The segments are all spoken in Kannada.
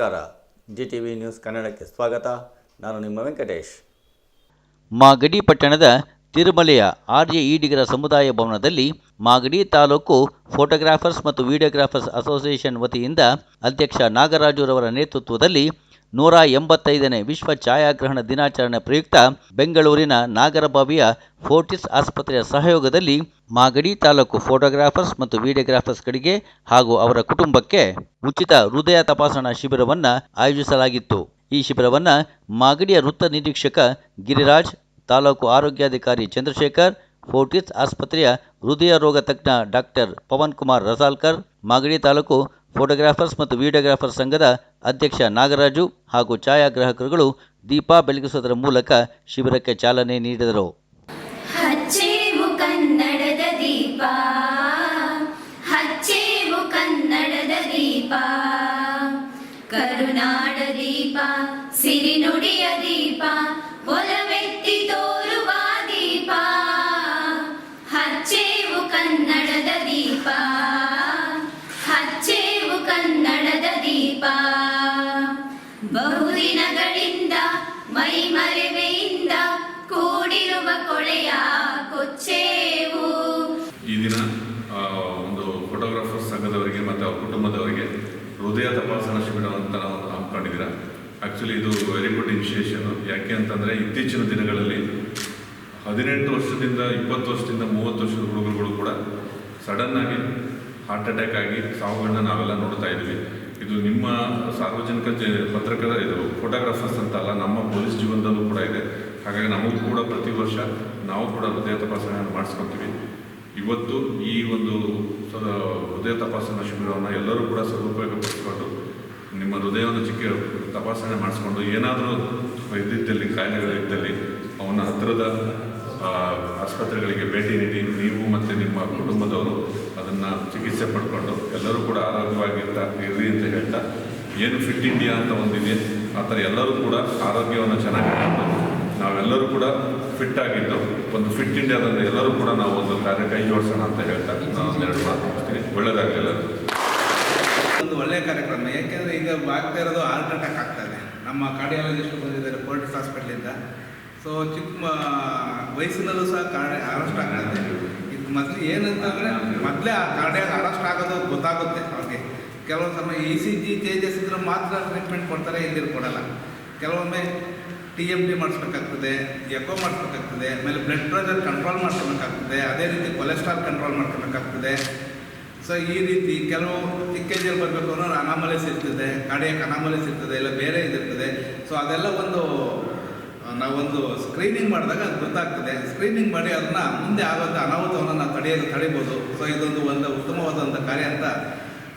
ನಮಸ್ಕಾರ. ಜಿ ಟಿ ವಿ ನ್ಯೂಸ್ ಕನ್ನಡಕ್ಕೆ ಸ್ವಾಗತ. ನಾನು ನಿಮ್ಮ ವೆಂಕಟೇಶ್. ಮಾಗಡಿ ಪಟ್ಟಣದ ತಿರುಮಲೆಯ ಜೆ ಈಡಿಗರ ಸಮುದಾಯ ಭವನದಲ್ಲಿ ಮಾಗಡಿ ತಾಲೂಕು ಫೋಟೋಗ್ರಾಫರ್ಸ್ ಮತ್ತು ವಿಡಿಯೋಗ್ರಾಫರ್ಸ್ ಅಸೋಸಿಯೇಷನ್ ವತಿಯಿಂದ ಅಧ್ಯಕ್ಷ ನಾಗರಾಜುರವರ ನೇತೃತ್ವದಲ್ಲಿ ನೂರ ಎಂಬತ್ತೈದನೇ ವಿಶ್ವ ಛಾಯಾಗ್ರಹಣ ದಿನಾಚರಣೆ ಪ್ರಯುಕ್ತ ಬೆಂಗಳೂರಿನ ನಾಗರಬಾವಿಯ ಫೋರ್ಟಿಸ್ ಆಸ್ಪತ್ರೆಯ ಸಹಯೋಗದಲ್ಲಿ ಮಾಗಡಿ ತಾಲೂಕು ಫೋಟೋಗ್ರಾಫರ್ಸ್ ಮತ್ತು ವಿಡಿಯೋಗ್ರಾಫರ್ಸ್ಗಳಿಗೆ ಹಾಗೂ ಅವರ ಕುಟುಂಬಕ್ಕೆ ಉಚಿತ ಹೃದಯ ತಪಾಸಣಾ ಶಿಬಿರವನ್ನು ಆಯೋಜಿಸಲಾಗಿತ್ತು. ಈ ಶಿಬಿರವನ್ನು ಮಾಗಡಿಯ ವೃತ್ತ ನಿರೀಕ್ಷಕ ಗಿರಿರಾಜ್, ತಾಲೂಕು ಆರೋಗ್ಯಾಧಿಕಾರಿ ಚಂದ್ರಶೇಖರ್, ಫೋರ್ಟಿಸ್ ಆಸ್ಪತ್ರೆಯ ಹೃದಯ ರೋಗ ತಜ್ಞ ಡಾಕ್ಟರ್ ಪವನ್ ಕುಮಾರ್ ರಸಾಲ್ಕರ್, ಮಾಗಡಿ ತಾಲೂಕು ಫೋಟೋಗ್ರಾಫರ್ಸ್ ಮತ್ತು ವಿಡಿಯೋಗ್ರಾಫರ್ಸ್ ಸಂಘದ ಅಧ್ಯಕ್ಷ ನಾಗರಾಜು ಹಾಗೂ ಛಾಯಾಗ್ರಾಹಕರುಗಳು ದೀಪ ಬೆಳಗಿಸುವುದರ ಮೂಲಕ ಶಿಬಿರಕ್ಕೆ ಚಾಲನೆ ನೀಡಿದರು. ಕನ್ನಡದ ದೀಪ. ಹಚ್ಚೇವು ಕನ್ನಡದ ದೀಪ. ಬಹುದಿನಗಳಿಂದ, ಮೈಮರೆವೆಯಿಂದ ಕೂಡಿರುವ ಕೊಳೆಯ ಕೊಚ್ಚೇವು. ಈ ದಿನ ಒಂದು ಫೋಟೋಗ್ರಾಫರ್ ಸಂಘದವರಿಗೆ ಮತ್ತು ಅವರ ಕುಟುಂಬದವರಿಗೆ ಹೃದಯ ತಪಾಸಣಾ ಅಂತ ನಾವು ಹಮ್ಮಿಕೊಂಡಿದ್ದೀರಾ? ಆ್ಯಕ್ಚುಲಿ ಇದು ವೆರಿ ಗುಡ್ ಇನಿಷಿಯೇಷನ್ ಯಾಕೆ ಅಂತಂದರೆ, ಇತ್ತೀಚಿನ ದಿನಗಳಲ್ಲಿ ಹದಿನೆಂಟು ವರ್ಷದಿಂದ, ಇಪ್ಪತ್ತು ವರ್ಷದಿಂದ, ಮೂವತ್ತು ವರ್ಷದ ಹುಡುಗರುಗಳು ಕೂಡ ಸಡನ್ನಾಗಿ ಹಾರ್ಟ್ ಅಟ್ಯಾಕ್ ಆಗಿ ಸಾವುಗಳನ್ನ ನಾವೆಲ್ಲ ನೋಡ್ತಾ ಇದ್ವಿ. ಇದು ನಿಮ್ಮ ಸಾರ್ವಜನಿಕ ಜ- ಇದು ಫೋಟೋಗ್ರಾಫರ್ಸ್ ಅಂತ ಅಲ್ಲ, ನಮ್ಮ ಪೊಲೀಸ್ ಜೀವನದಲ್ಲೂ ಕೂಡ ಇದೆ. ಹಾಗಾಗಿ ನಮಗೂ ಕೂಡ ಪ್ರತಿ ವರ್ಷ ನಾವು ಕೂಡ ಹೃದಯ ತಪಾಸಣೆಯನ್ನು ಮಾಡಿಸ್ಕೊತೀವಿ. ಇವತ್ತು ಈ ಒಂದು ಹೃದಯ ತಪಾಸಣಾ ಶಿಬಿರವನ್ನು ಎಲ್ಲರೂ ಕೂಡ ಸದುಪಯೋಗಪಡಿಸಿಕೊಂಡು ನಿಮ್ಮ ಹೃದಯವನ್ನು ಚಿಕ್ಕ ತಪಾಸಣೆ ಮಾಡಿಸ್ಕೊಂಡು ಏನಾದರೂ ಇದ್ದಿದ್ದಲ್ಲಿ, ಕಾಯಿಲೆಗಳಿದ್ದಲ್ಲಿ ಅವನ ಹತ್ತಿರದ ಆಸ್ಪತ್ರೆಗಳಿಗೆ ಭೇಟಿ ನೀಡಿ, ನೀವು ಮತ್ತು ನಿಮ್ಮ ಕುಟುಂಬದವರು ಅದನ್ನು ಚಿಕಿತ್ಸೆ ಪಡ್ಕೊಂಡು ಎಲ್ಲರೂ ಕೂಡ ಆರೋಗ್ಯವಾಗಿರ್ತ ಇರಲಿ ಅಂತ ಹೇಳ್ತಾ, ಏನು ಫಿಟ್ ಇಂಡಿಯಾ ಅಂತ ಒಂದಿದೆ, ಆ ಥರ ಎಲ್ಲರೂ ಕೂಡ ಆರೋಗ್ಯವನ್ನು ಚೆನ್ನಾಗಿ ನಾವೆಲ್ಲರೂ ಕೂಡ ಫಿಟ್ ಆಗಿದ್ದು, ಒಂದು ಫಿಟ್ ಇಂಡಿಯಾದಲ್ಲಿ ಎಲ್ಲರೂ ಕೂಡ ನಾವು ಒಂದು ಕಾರ್ಯ ಕೈ ಜೋಡಿಸೋಣ ಅಂತ ಹೇಳ್ತಾ ನಾನು ಒಂದೆರಡು ಮಾತು ಮುಗಿಸ್ತೀನಿ. ಒಳ್ಳೆಯದಾಗಲಿಲ್ಲ ಒಂದು ಒಳ್ಳೆಯ ಕಾರ್ಯಕ್ರಮ. ಯಾಕೆಂದರೆ ಈಗ ಆಗ್ತಾ ಇರೋದು ಹಾರ್ಟ್ ಅಟ್ಯಾಕ್ ಆಗ್ತಾ ಇದೆ. ನಮ್ಮ ಕಾರ್ಡಿಯಾಲಜಿಸ್ಟ್ ಬಂದಿದ್ದಾರೆ ಫೋರ್ಟಿಸ್ ಹಾಸ್ಪಿಟ್ಲಿಂದ ಸೊ ಚಿಕ್ಕ ವಯಸ್ಸಿನಲ್ಲೂ ಸಹ ಕಾರ್ಡ್ ಅರೆಸ್ಟ್ ಆಗ್ತಾ ಇದು. ಮೊದಲು ಏನಂತಂದರೆ, ಮೊದಲೇ ಆ ಕಾರ್ಡಿಯಾಗ ಅರೆಸ್ಟ್ ಆಗೋದು ಗೊತ್ತಾಗುತ್ತೆ ಅವ್ರಿಗೆ. ಕೆಲವೊಂದು ಸಮಯ ಇ ಸಿ ಜಿ ಚೇಂಜಸ್ ಇದ್ರೆ ಮಾತ್ರ ಟ್ರೀಟ್ಮೆಂಟ್ ಕೊಡ್ತಾರೆ ಇಲ್ಲಿ ಕೊಡಲ್ಲ. ಕೆಲವೊಮ್ಮೆ ಟಿ ಎಂ ಡಿ ಮಾಡಿಸ್ಬೇಕಾಗ್ತದೆ ಎಕೋ ಮಾಡಿಸ್ಬೇಕಾಗ್ತದೆ, ಆಮೇಲೆ ಬ್ಲಡ್ ಪ್ರೆಷರ್ ಕಂಟ್ರೋಲ್ ಮಾಡ್ಕೋಬೇಕಾಗ್ತದೆ ಅದೇ ರೀತಿ ಕೊಲೆಸ್ಟ್ರಾಲ್ ಕಂಟ್ರೋಲ್ ಮಾಡ್ಕೋಬೇಕಾಗ್ತದೆ ಸೊ ಈ ರೀತಿ ಕೆಲವು ಚಿಕ್ಕ ಜಿಯಲ್ಲಿ ಬರಬೇಕು ಅನ್ನೋ ಅನಾಮಲೀಸ್ ಇರ್ತದೆ ಕಾರ್ಡಿಯಕ್ ಅನಾಮಲೀಸ್ ಇರ್ತದೆ, ಇಲ್ಲ ಬೇರೆ ಇದಿರ್ತದೆ. ಸೊ ಅದೆಲ್ಲ ಒಂದು ನಾವೊಂದು ಸ್ಕ್ರೀನಿಂಗ್ ಮಾಡಿದಾಗ ಅದು ಗೊತ್ತಾಗ್ತದೆ. ಸ್ಕ್ರೀನಿಂಗ್ ಮಾಡಿ ಅದನ್ನ ಮುಂದೆ ಆಗೋಂಥ ಅನಾಹುತವನ್ನು ನಾವು ತಡೆಯಲು ತಡಿಬೋದು. ಸೊ ಇದೊಂದು ಒಂದು ಉತ್ತಮವಾದಂಥ ಕಾರ್ಯ ಅಂತ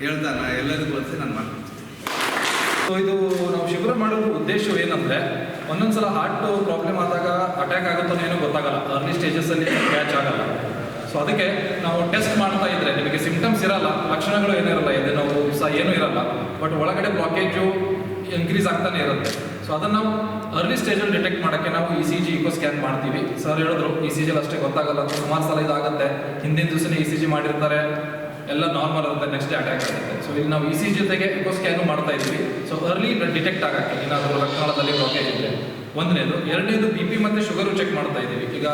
ಹೇಳ್ತಾ ನಾ ಎಲ್ಲರಿಗೂ ಒಲಿಸಿ ನಾನು ಮಾಡ್ತೀನಿ ಸೊ ಇದು ನಾವು ಶಿಬಿರ ಮಾಡೋ ಉದ್ದೇಶ ಏನಂದ್ರೆ, ಒಂದೊಂದ್ಸಲ ಹಾರ್ಟ್ ಪ್ರಾಬ್ಲಮ್ ಆದಾಗ ಅಟ್ಯಾಕ್ ಆಗುತ್ತೋ ಏನೋ ಗೊತ್ತಾಗಲ್ಲ. ಅರ್ಲಿ ಸ್ಟೇಜಸ್ಸಲ್ಲಿ ಕ್ಯಾಚ್ ಆಗಲ್ಲ. ಸೊ ಅದಕ್ಕೆ ನಾವು ಟೆಸ್ಟ್ ಮಾಡ್ತಾ ಇದ್ರೆ ನಿಮಗೆ ಸಿಂಪ್ಟಮ್ಸ್ ಇರಲ್ಲ, ಲಕ್ಷಣಗಳು ಏನಿರಲ್ಲ ಇದೆ ನಾವು ಸಹ ಏನೂ ಇರಲ್ಲ ಬಟ್ ಒಳಗಡೆ ಬ್ಲಾಕೇಜು ಇನ್ಕ್ರೀಸ್ ಆಗ್ತಾನೆ ಇರುತ್ತೆ. ಸೊ ಅದನ್ನು ನಾವು ಅರ್ಲಿ ಸ್ಟೇಜಲ್ಲಿ ಡಿಟೆಕ್ಟ್ ಮಾಡೋಕ್ಕೆ ನಾವು E C G echo scan ಮಾಡ್ತೀವಿ. ಸರ್ ಹೇಳಿದ್ರು ಇ ಸಿ ಜಿಲಿ ಅಷ್ಟೇ ಗೊತ್ತಾಗಲ್ಲ ಸುಮಾರು ಸಲ ಇದಾಗುತ್ತೆ. ಹಿಂದಿನ ದಿವಸನೇ ಇ ಸಿ ಜಿ ಮಾಡಿರ್ತಾರೆ. ಎಲ್ಲ ನಾರ್ಮಲ್ ಇರುತ್ತೆ ನೆಕ್ಸ್ಟ್ ಡೇ ಅಟ್ಯಾಕ್ ಆಗುತ್ತೆ. ಸೊ ಇಲ್ಲಿ ನಾವು ಇ ಸಿ ಜೊತೆಗೆ ಇಕೋ ಸ್ಕ್ಯಾನು ಮಾಡ್ತಾ ಇದ್ದೀವಿ. ಸೊ ಅರ್ಲಿ ಡಿಟೆಕ್ಟ್ ಆಗಕ್ಕೆ ಏನಾದರೂ ರಕ್ತನಾಳದಲ್ಲಿ ಬ್ಲಾಕೇಜ್ ಇದ್ರೆ. ಒಂದನೇದು, ಎರಡನೇದು ಬಿ ಪಿ ಮತ್ತು ಶುಗರು ಚೆಕ್ ಮಾಡ್ತಾ ಇದ್ದೀವಿ. ಈಗ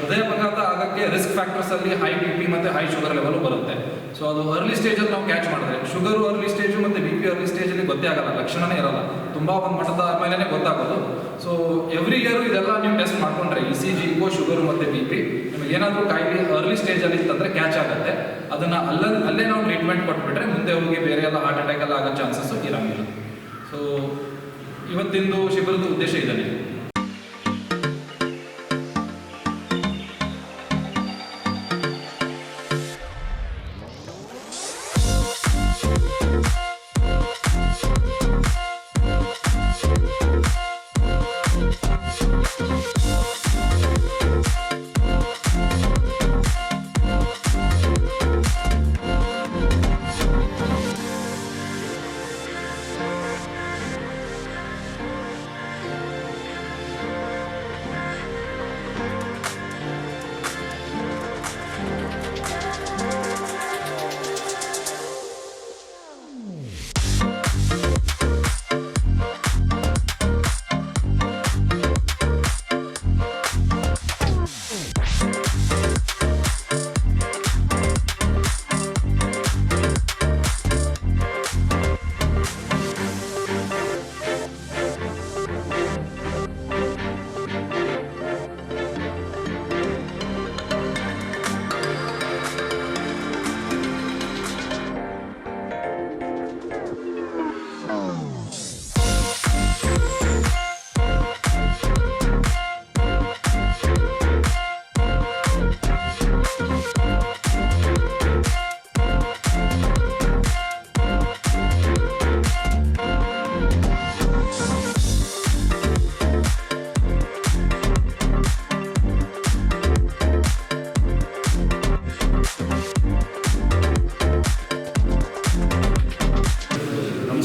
ಹೃದಯಾಘಾತ ಆಗಕ್ಕೆ ರಿಸ್ಕ್ ಫ್ಯಾಕ್ಟರ್ಸ್ ಅಲ್ಲಿ ಹೈ ಬಿ ಪಿ ಮತ್ತು ಹೈ ಶುಗರ್ ಲೆವೆಲ್ ಬರುತ್ತೆ. ಸೊ ಅದು ಅರ್ಲಿ ಸ್ಟೇಜಲ್ಲಿ ನಾವು ಕ್ಯಾಚ್ ಮಾಡಿದ್ರೆ ಶುಗರು ಅರ್ಲಿ ಸ್ಟೇಜು ಮತ್ತು ಬಿ ಪಿ ಅರ್ಲಿ ಸ್ಟೇಜಲ್ಲಿ ಗೊತ್ತೇ ಆಗಲ್ಲ, ಲಕ್ಷಣನೇ ಇರಲ್ಲ. ತುಂಬ ಒಂದು ಮಟ್ಟದ ಮೇಲೇ ಗೊತ್ತಾಗೋದು. ಸೊ ಎವ್ರಿ ಇಯರ್ ಇದೆಲ್ಲ ನೀವು ಟೆಸ್ಟ್ ಮಾಡ್ಕೊಂಡ್ರೆ E C G echo sugar ಮತ್ತು ಬಿ ಪಿ ನಿಮಗೆ ಏನಾದರೂ ಕಾಯಿಲೆ ಅರ್ಲಿ ಸ್ಟೇಜಲ್ಲಿ ಇತ್ತಂದ್ರೆ ಕ್ಯಾಚ್ ಆಗುತ್ತೆ. ಅದನ್ನ ಅಲ್ಲ, ಅಲ್ಲೇ ನಾವು ಟ್ರೀಟ್ಮೆಂಟ್ ಕೊಟ್ಬಿಟ್ರೆ ಮುಂದೆ ಹೋಗಿ ಬೇರೆ ಎಲ್ಲ ಹಾರ್ಟ್ ಅಟ್ಯಾಕ್ ಎಲ್ಲ ಆಗೋ ಚಾನ್ಸಸ್ ಇರಂಗಿಲ್ಲ ಸೊ ಇವತ್ತಿಂದು ಶಿಬಿರದ ಉದ್ದೇಶ なに?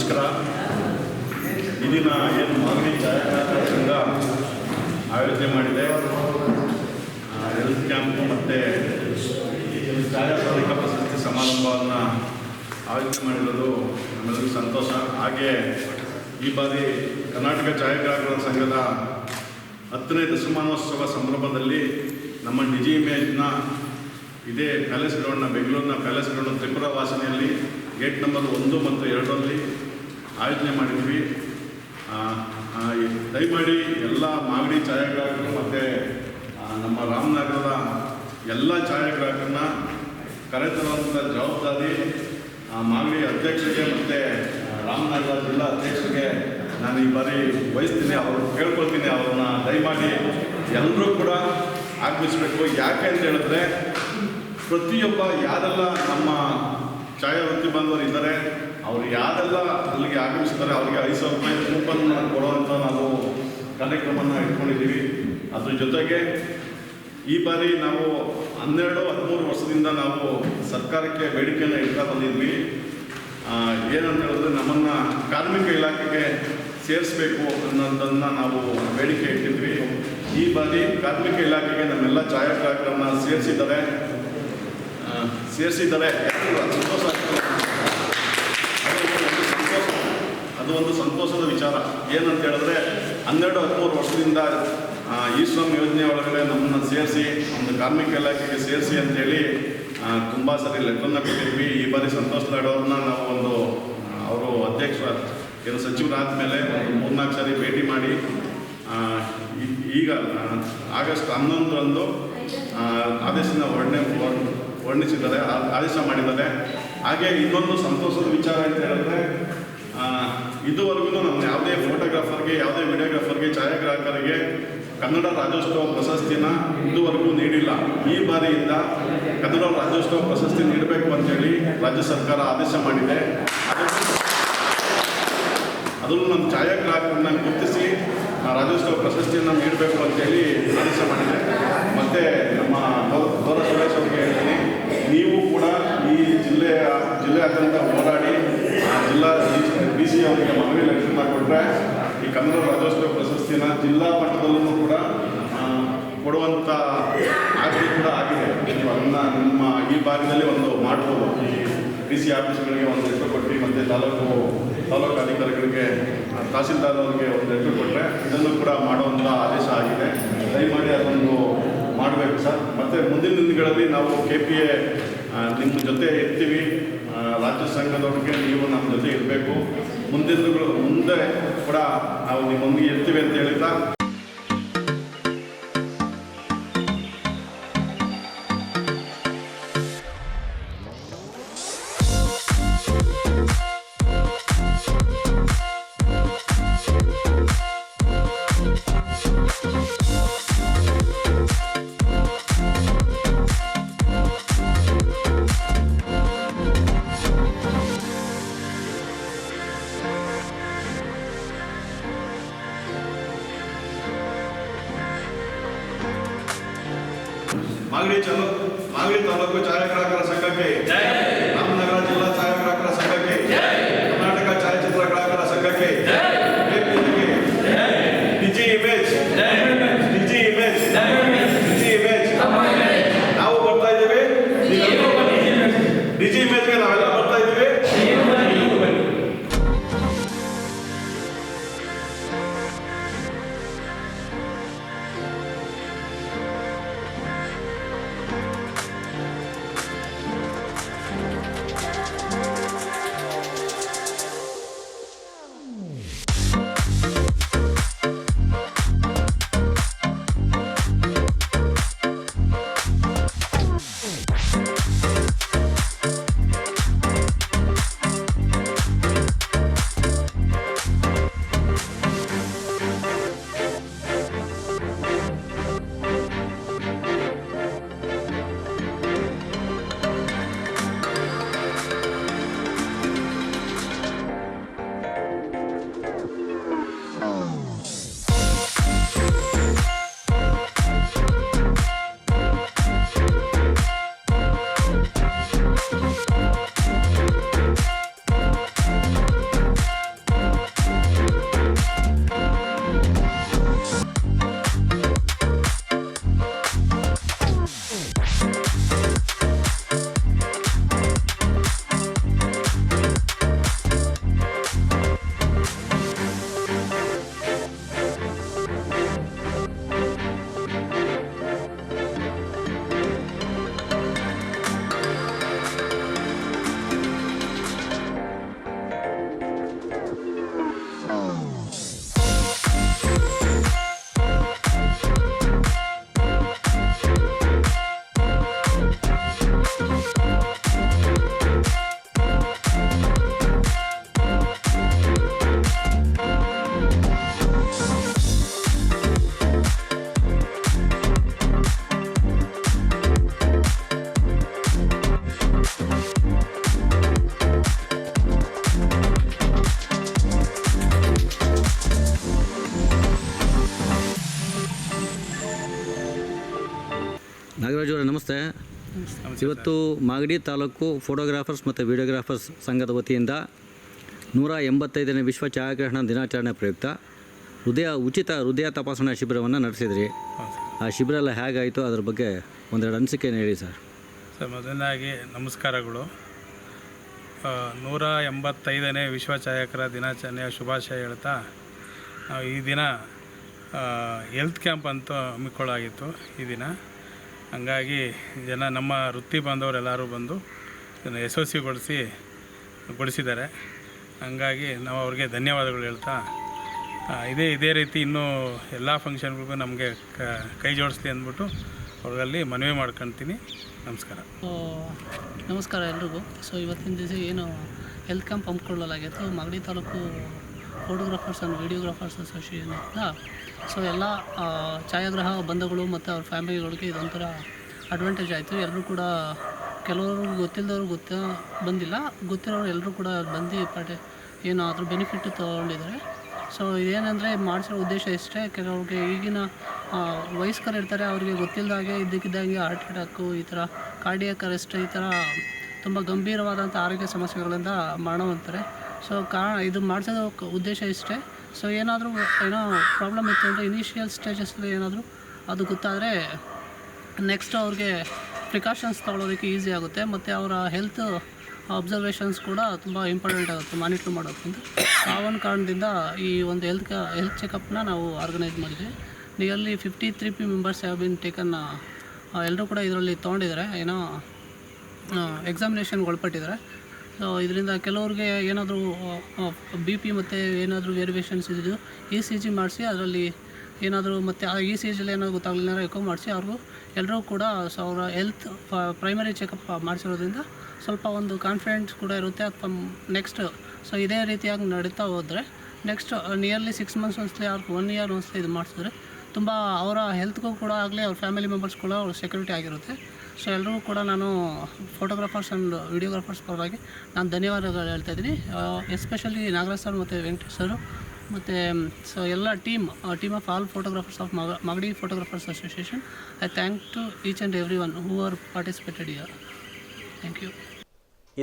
ನಮಸ್ಕಾರ. ಇಲ್ಲಿನ ಏನು ಮಾಗಡಿ ಛಾಯಾಗ್ರಾಹಕರ ಸಂಘ ಆಯೋಜನೆ ಮಾಡಿದೆ. ಹೆಲ್ತ್ ಕ್ಯಾಂಪ್ ಮತ್ತು ಛಾಯಾಗ್ರಾಹಕ ಪ್ರಶಸ್ತಿ ಸಮಾರಂಭವನ್ನು ಆಯೋಜನೆ ಮಾಡಿರೋದು ನಮ್ಮೆಲ್ಲರಿಗೂ ಸಂತೋಷ. ಹಾಗೆ ಈ ಬಾರಿ ಕರ್ನಾಟಕ ಛಾಯಾಗ್ರಾಹಕರ ಸಂಘದ ಹತ್ತನೇ ದಶಮಾನೋತ್ಸವ ಸಂದರ್ಭದಲ್ಲಿ ನಮ್ಮ ನಿಜಿ ಇಮೇಜ್ನ ಇದೇ ಪ್ಯಾಲೇಸ್ ಗ್ರೌಂಡ್ನ ಬೆಂಗಳೂರಿನ ಪ್ಯಾಲೇಸ್ ಗ್ರೌಂಡ್ ತ್ರಿಪುರ ವಾಸನೆಯಲ್ಲಿ ಗೇಟ್ ನಂಬರ್ ಒಂದು ಮತ್ತು ಎರಡರಲ್ಲಿ ಆಯೋಜನೆ ಮಾಡಿದ್ವಿ. ದಯಮಾಡಿ ಎಲ್ಲ ಮಾಗಡಿ ಛಾಯಾಗ್ರಾಹಕರು ಮತ್ತು ನಮ್ಮ ರಾಮನಗರದ ಎಲ್ಲ ಛಾಯಾಗ್ರಾಹಕರನ್ನ ಕರೆತರುವಂಥ ಜವಾಬ್ದಾರಿ ಮಾಗಡಿ ಅಧ್ಯಕ್ಷರಿಗೆ ಮತ್ತು ರಾಮನಗರ ಜಿಲ್ಲಾ ಅಧ್ಯಕ್ಷರಿಗೆ ನಾನು ಈ ಬಾರಿ ವಹಿಸ್ತೀನಿ, ಅವರು ಕೇಳ್ಕೊಳ್ತೀನಿ, ಅವ್ರನ್ನ ದಯಮಾಡಿ ಎಲ್ಲರೂ ಕೂಡ ಆಗಮಿಸಬೇಕು. ಯಾಕೆ ಅಂತ ಹೇಳಿದ್ರೆ, ಪ್ರತಿಯೊಬ್ಬ ಯಾರೆಲ್ಲ ನಮ್ಮ ಛಾಯಾವೃತ್ತಿ ಬಾಂಧವರು ಇದ್ದಾರೆ ಅವ್ರು ಯಾರೆಲ್ಲ ಅಲ್ಲಿಗೆ ಆಗಮಿಸ್ತಾರೆ, ಅವರಿಗೆ ಐದು ಸಾವಿರ ರೂಪಾಯಿ ಕೂಪನ್ ಕೊಡುವಂಥ ನಾವು ಕಾರ್ಯಕ್ರಮನ ಇಟ್ಕೊಂಡಿದ್ದೀವಿ. ಅದ್ರ ಜೊತೆಗೆ ಈ ಬಾರಿ ನಾವು ಹನ್ನೆರಡು, ಹದಿಮೂರು ವರ್ಷದಿಂದ ನಾವು ಸರ್ಕಾರಕ್ಕೆ ಬೇಡಿಕೆಯನ್ನು ಇಡ್ತಾ ಬಂದಿದ್ವಿ. ಏನಂತ ಹೇಳಿದ್ರೆ ನಮ್ಮನ್ನು ಕಾರ್ಮಿಕ ಇಲಾಖೆಗೆ ಸೇರಿಸಬೇಕು ಅನ್ನೋದನ್ನು ನಾವು ಬೇಡಿಕೆ ಇಟ್ಟಿದ್ವಿ. ಈ ಬಾರಿ ಕಾರ್ಮಿಕ ಇಲಾಖೆಗೆ ನಮ್ಮೆಲ್ಲ ಛಾಯಾಗ್ರಾಹಕರನ್ನ ಸೇರಿಸಿದ್ದಾರೆ. ಸೇರಿಸಿದ್ದಾರೆ. ಸಂತೋಷ ಆಗ್ತದೆ. ಅದು ಒಂದು ಸಂತೋಷ. ಅದು ಒಂದು ಸಂತೋಷದ ವಿಚಾರ. ಏನಂತ ಹೇಳಿದ್ರೆ, ಹನ್ನೆರಡು, ಹದಿಮೂರು ವರ್ಷದಿಂದ ಈ ಶ್ರಮ್ ಯೋಜನೆ ಒಳಗಡೆ ನಮ್ಮನ್ನು ಸೇರಿಸಿ, ಒಂದು ಕಾರ್ಮಿಕ ಇಲಾಖೆಗೆ ಸೇರಿಸಿ ಅಂತೇಳಿ ತುಂಬ ಸರಿ ಲೆಟ್ರನ್ನ ಕೊಟ್ಟಿದ್ವಿ. ಈ ಬಾರಿ ಸಂತೋಷ್ ಅವ್ರನ್ನ ನಾವು ಒಂದು ಅವರು ಅಧ್ಯಕ್ಷ ಏನು ಸಚಿವರಾದ ಮೇಲೆ ಒಂದು ಮೂರ್ನಾಲ್ಕು ಸಾರಿ ಭೇಟಿ ಮಾಡಿ ಈಗ ಆಗಸ್ಟ್ ಹನ್ನೊಂದರಂದು ಆದೇಶನ ವರ್ಣೆ, ವರ್- ವರ್ಣಿಸಿದ್ದಾರೆ ಆದೇಶ ಮಾಡಿದ್ದಾರೆ. ಹಾಗೆ ಇನ್ನೊಂದು ಸಂತೋಷದ ವಿಚಾರ ಅಂತ ಹೇಳಿದ್ರೆ ಇದುವರೆಗೂ ನಮ್ಮ ಯಾವುದೇ ಫೋಟೋಗ್ರಾಫರ್ಗೆ ಯಾವುದೇ ವಿಡಿಯೋಗ್ರಾಫರ್ಗೆ ಛಾಯಾಗ್ರಾಹಕರಿಗೆ ಕನ್ನಡ ರಾಜ್ಯೋತ್ಸವ ಪ್ರಶಸ್ತಿನ ಇದುವರೆಗೂ ನೀಡಿಲ್ಲ. ಈ ಬಾರಿಯಿಂದ ಕನ್ನಡ ರಾಜ್ಯೋತ್ಸವ ಪ್ರಶಸ್ತಿ ನೀಡಬೇಕು ಅಂತೇಳಿ ರಾಜ್ಯ ಸರ್ಕಾರ ಆದೇಶ ಮಾಡಿದೆ. ಅದನ್ನು ನಮ್ಮ ಛಾಯಾಗ್ರಾಹಕರನ್ನ ಗುರುತಿಸಿ ರಾಜ್ಯೋತ್ಸವ ಪ್ರಶಸ್ತಿಯನ್ನು ನೀಡಬೇಕು ಅಂತೇಳಿ ಆದೇಶ ಮಾಡಿದೆ ಮತ್ತು ನಮ್ಮ ಗೌ- ಗೌರವ ಸುರೇಶ್ ಅವ್ರಿಗೆ ಹೇಳ್ತೀನಿ ನೀವು ಕೂಡ ಈ ಜಿಲ್ಲೆಯ ಜಿಲ್ಲೆಯಾದ್ಯಂತ ಹೋರಾಡಿ ಆ ಜಿಲ್ಲಾ ಡಿ ಸಿ ಅವರಿಗೆ ಮನವಿ ಲೆಟರ್ನ ಕೊಟ್ಟರೆ ಈ ಕನ್ನಡ ರಾಜ್ಯೋತ್ಸವ ಪ್ರಶಸ್ತಿನ ಜಿಲ್ಲಾ ಮಟ್ಟದಲ್ಲೂ ಕೂಡ ಆ, ಕೊಡುವಂಥ ಆಜ್ಞೆ ಕೂಡ ಆಗಿದೆ ನೀವು ಅದನ್ನು ನಿಮ್ಮ ಈ ಭಾಗದಲ್ಲಿ ಒಂದು ಈ ಡಿ ಸಿ ಆಫೀಸ್ಗಳಿಗೆ ಒಂದು ಲೆಟರ್ ಕೊಟ್ಟು ಮತ್ತು ತಾಲೂಕು ತಾಲೂಕು ಅಧಿಕಾರಿಗಳಿಗೆ ತಹಸೀಲ್ದಾರ್ ಅವರಿಗೆ ಒಂದು ಲೆಟರ್ ಕೊಟ್ಟರೆ ಇದನ್ನು ಕೂಡ ಮಾಡುವಂಥ ಆದೇಶ ಆಗಿದೆ. ದಯಮಾಡಿ ಅದನ್ನು ಮಾಡಬೇಕು ಸರ್. ಮತ್ತು ಮುಂದಿನ ದಿನಗಳಲ್ಲಿ ನಾವು ಕೆ ಪಿ ಎ ನಿಮ್ಮ ಜೊತೆ ಇರ್ತೀವಿ. ರಾಜ್ಯ ಸಂಘದವ್ರಿಗೆ ನೀವು ನಮ್ಮ ಜೊತೆ ಇರಬೇಕು. ಮುಂದಿನ ಮುಂದೆ ಕೂಡ ನಾವು ನಿಮ್ಮೊಂದಿಗೆ ಇರ್ತೀವಿ ಅಂತ ಹೇಳ್ತಾ ಇವತ್ತು ಮಾಗಡಿ ತಾಲೂಕು ಫೋಟೋಗ್ರಾಫರ್ಸ್ ಮತ್ತು ವಿಡಿಯೋಗ್ರಾಫರ್ಸ್ ಸಂಘದ ವತಿಯಿಂದ ನೂರ ಎಂಬತ್ತೈದನೇ ವಿಶ್ವ ಛಾಯಾಗ್ರಹಣ ದಿನಾಚರಣೆ ಪ್ರಯುಕ್ತ ಹೃದಯ, ಉಚಿತ ಹೃದಯ ತಪಾಸಣಾ ಶಿಬಿರವನ್ನು ನಡೆಸಿದ್ರಿ. ಆ ಶಿಬಿರ ಎಲ್ಲ ಹೇಗಾಯಿತು? ಅದ್ರ ಬಗ್ಗೆ ಒಂದೆರಡು ಅನಿಸಿಕೆ ಹೇಳಿ ಸರ್. ಸರ್, ಮೊದಲನೇದಾಗಿ ನಮಸ್ಕಾರಗಳು. ನೂರ ಎಂಬತ್ತೈದನೇ ವಿಶ್ವ ಛಾಯಾಗ್ರಹ ದಿನಾಚರಣೆಯ ಶುಭಾಶಯ ಹೇಳ್ತಾ ಈ ದಿನ ಹೆಲ್ತ್ ಕ್ಯಾಂಪ್ ಅಂತ ಹಮ್ಮಿಕೊಳ್ಳಾಗಿತ್ತು ಈ ದಿನ. ಹಂಗಾಗಿ ಜನ ನಮ್ಮ ವೃತ್ತಿ ಬಾಂಧವರೆಲ್ಲರೂ ಬಂದು ಇದನ್ನು ಯಶಸ್ವಿಗೊಳಿಸಿ ಗೊಳಿಸಿದ್ದಾರೆ ಹಂಗಾಗಿ ನಾವು ಅವ್ರಿಗೆ ಧನ್ಯವಾದಗಳು ಹೇಳ್ತಾ ಇದೇ ಇದೇ ರೀತಿ ಇನ್ನೂ ಎಲ್ಲ ಫಂಕ್ಷನ್ಗಳಿಗೂ ನಮಗೆ ಕೈ ಜೋಡಿಸ್ಲಿ ಅಂದ್ಬಿಟ್ಟು ಅವ್ರಲ್ಲಿ ಮನವಿ ಮಾಡ್ಕೊಳ್ತೀನಿ ನಮಸ್ಕಾರ. ನಮಸ್ಕಾರ ಎಲ್ರಿಗೂ. ಸೊ, ಇವತ್ತಿನ ದಿವಸ ಏನು ಹೆಲ್ತ್ ಕ್ಯಾಂಪ್ ಹಮ್ಮಿಕೊಳ್ಳಲಾಗಿತ್ತು. Magadi taluk photographers and videographers association ಅಂತ ಸೊ ಎಲ್ಲ ಛಾಯಾಗ್ರಹ ಬಂಧುಗಳು ಮತ್ತು ಅವ್ರ ಫ್ಯಾಮಿಲಿಗಳಿಗೆ ಇದೊಂಥರ ಅಡ್ವಾಂಟೇಜ್ ಆಯಿತು. ಎಲ್ಲರೂ ಕೂಡ ಕೆಲವರು ಗೊತ್ತಿಲ್ಲದವ್ರು ಗೊತ್ತ, ಬಂದಿಲ್ಲ. ಗೊತ್ತಿರೋರು ಎಲ್ಲರೂ ಕೂಡ ಬಂದು ಪಾರ್ಟಿ ಏನು ಅದ್ರ ಬೆನಿಫಿಟ್ ತೊಗೊಂಡಿದ್ದಾರೆ. ಸೊ ಇದೇನೆಂದರೆ ಮಾಡಿಸಿರೋ ಉದ್ದೇಶ ಇಷ್ಟೇ. ಕೆಲವ್ರಿಗೆ ಈಗಿನ ವಯಸ್ಕರು ಇರ್ತಾರೆ, ಅವರಿಗೆ ಗೊತ್ತಿಲ್ಲದಾಗೆ ಇದ್ದಕ್ಕಿದ್ದಂಗೆ ಹಾರ್ಟ್ ಅಟ್ಯಾಕು ಈ ಥರ ಕಾರ್ಡಿಯಕ್ ಅರೆಸ್ಟ್ ಈ ಥರ ತುಂಬ ಗಂಭೀರವಾದಂಥ ಆರೋಗ್ಯ ಸಮಸ್ಯೆಗಳಿಂದ ಮರಣ ಹೊಂದ್ತಾರೆ ಸೊ ಕಾ, ಇದು ಮಾಡಿಸೋದು ಉದ್ದೇಶ ಇಷ್ಟೇ. ಸೊ ಏನಾದರೂ ಏನೋ ಪ್ರಾಬ್ಲಮ್ ಇತ್ತು ಅಂದರೆ ಇನಿಷಿಯಲ್ ಸ್ಟೇಜಸ್ಲಿ ಏನಾದರೂ ಅದು ಗೊತ್ತಾದರೆ ನೆಕ್ಸ್ಟ್ ಅವ್ರಿಗೆ ಪ್ರಿಕಾಷನ್ಸ್ ತೊಗೊಳೋದಕ್ಕೆ ಈಸಿ ಆಗುತ್ತೆ. ಮತ್ತು ಅವರ ಹೆಲ್ತ್ ಅಬ್ಸರ್ವೇಷನ್ಸ್ ಕೂಡ ತುಂಬ ಇಂಪಾರ್ಟೆಂಟ್ ಆಗುತ್ತೆ ಮಾನಿಟ್ರ್ ಮಾಡೋದ್ರಿಂದ ಆ ಒಂದು ಕಾರಣದಿಂದ ಈ ಒಂದು ಹೆಲ್ತ್ ಹೆಲ್ತ್ ಚೆಕಪ್ನ ನಾವು ಆರ್ಗನೈಸ್ ಮಾಡಿದ್ವಿ. Nearly fifty three P members have been taken ಎಲ್ಲರೂ ಕೂಡ ಇದರಲ್ಲಿ ತೊಗೊಂಡಿದ್ದಾರೆ. ಏನೋ ಎಕ್ಸಾಮಿನೇಷನ್ಗೆ ಒಳಪಟ್ಟಿದ್ದಾರೆ. ಇದರಿಂದ ಕೆಲವ್ರಿಗೆ ಏನಾದರೂ ಬಿ ಪಿ ಮತ್ತು ಏನಾದರೂ ವೇರಿಯೇಷನ್ಸ್ ಇದ್ದು ಇ ಸಿ ಜಿ ಮಾಡಿಸಿ, ಅದರಲ್ಲಿ ಏನಾದರೂ ಮತ್ತು ಆ ಇ ಸಿ ಜಿಲಿ ಏನಾದರೂ ಗೊತ್ತಾಗಲಿಲ್ಲ ಎಕೋ ಮಾಡಿಸಿ, ಅವ್ರಿಗೂ ಎಲ್ಲರೂ ಕೂಡ ಸೊ ಅವರ ಹೆಲ್ತ್ ಪ್ರೈಮರಿ ಚೆಕಪ್ ಮಾಡಿಸಿರೋದ್ರಿಂದ ಸ್ವಲ್ಪ ಒಂದು ಕಾನ್ಫಿಡೆನ್ಸ್ ಕೂಡ ಇರುತ್ತೆ. ಅಥವಾ ನೆಕ್ಸ್ಟ್ ಸೊ ಇದೇ ರೀತಿಯಾಗಿ ನಡೀತಾ ಹೋದರೆ ನೆಕ್ಸ್ಟ್ ನಿಯರ್ಲಿ ಸಿಕ್ಸ್ ಮಂತ್ಸ್ ಒಂದ್ಸಲಿ ಅವ್ರಿಗೆ ಒನ್ ಇಯರ್ ಒಂದ್ಸಲಿ ಇದು ಮಾಡಿಸಿದ್ರೆ, ತುಂಬ ಅವರ ಹೆಲ್ತ್ಗೂ ಕೂಡ ಆಗಲಿ, ಅವ್ರ ಫ್ಯಾಮಿಲಿ ಮೆಂಬರ್ಸ್ ಕೂಡ ಅವ್ರ ಸೆಕ್ಯೂರಿಟಿ ಆಗಿರುತ್ತೆ. ಸೊ ಎಲ್ಲರಿಗೂ ಕೂಡ ನಾನು ಫೋಟೋಗ್ರಾಫರ್ಸ್ ಆ್ಯಂಡ್ ವಿಡಿಯೋಗ್ರಾಫರ್ಸ್ ಪರವಾಗಿ ನಾನು ಧನ್ಯವಾದಗಳು ಹೇಳ್ತಾ ಇದ್ದೀನಿ. ಎಸ್ಪೆಷಲಿ ನಾಗರಾಜ್ ಸರ್ ಮತ್ತು ವೆಂಕಟೇಶ್ ಸರು ಮತ್ತು ಸೊ ಎಲ್ಲ team team of all photographers of ಮಗ Magadi photographers association I thank to each and every one who are participated here thank you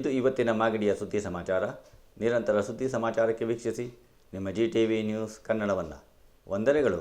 ಇದು ಇವತ್ತಿನ ಮಾಗಡಿಯ ಸುದ್ದಿ ಸಮಾಚಾರ. ನಿರಂತರ ಸುದ್ದಿ ಸಮಾಚಾರಕ್ಕೆ ವೀಕ್ಷಿಸಿ. ನಿಮ್ಮ ಜಿ ಟಿ ವಿ ನ್ಯೂಸ್ ಕನ್ನಡವನ್ನು. ವಂದನೆಗಳು.